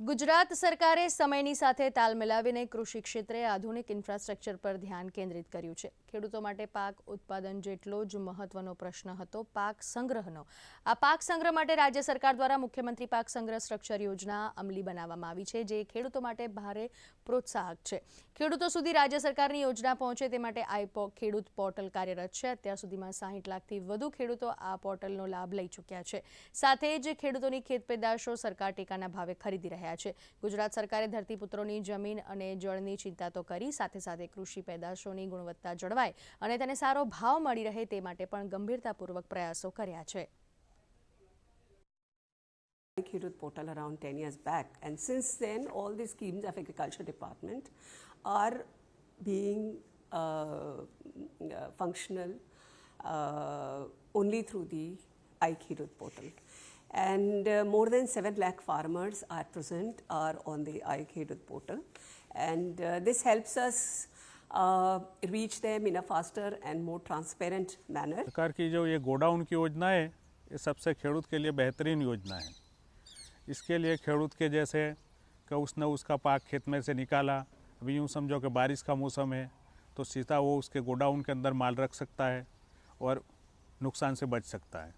ગુજરાત સરકારે સમયની સાથે તાલ મિલાવીને કૃષિ ક્ષેત્રે આધુનિક ઇન્ફ્રાસ્ટ્રક્ચર પર ધ્યાન કેન્દ્રિત કર્યું છે. ખેડૂતો માટે પાક ઉત્પાદન જેટલો જ મહત્વનો પ્રશ્ન હતો, પાક સંગ્રહનો. આ પાક સંગ્રહ માટે રાજ્ય સરકાર દ્વારા મુખ્યમંત્રી પાક સંગ્રહ સ્ટ્રક્ચર યોજના અમલી બનાવવામાં આવી છે, જે ખેડૂતો માટે ભારે પ્રોત્સાહક છે. ખેડૂતો સુધી રાજ્ય સરકારની યોજના પહોંચે તે માટે આઈપો ખેડૂત પોર્ટલ કાર્યરત છે. અત્યાર સુધીમાં સાહીઠ લાખથી વધુ ખેડૂતો આ પોર્ટલનો લાભ લઈ ચૂક્યા છે. સાથે જ ખેડૂતોની ખેત પેદાશો સરકાર ટેકાના ભાવે ખરીદી રહ્યા છે ગુજરાત સરકારે ધરતીપુત્રોની જમીન અને જળની ચિંતા તો કરી સાથે સાથે કૃષિ પેદાશોની ગુણવત્તા જળવાય અને તેને સારો ભાવ મળી રહે તે માટે પણ ગંભીરતાપૂર્વક પ્રયાસો કર્યા છે Kirut portal around 10 years back. And since then, all the schemes of agriculture department are being uh, uh, functional uh, only through the. And uh, more than 7 lakh farmers at present are on the iKirut portal. And uh, this helps us uh, reach them in a faster and more transparent manner. सरकार की जो ये godown की योजना है ये सबसे खेडूत के लिए बेहतरीन योजना है इसके लिए खेडूत के जैसे कि उसने उसका पाक खेत में से निकाला अभी यूँ समझो कि बारिश का मौसम है तो सीधा वो उसके गोडाउन के अंदर माल रख सकता है और नुकसान से बच सकता है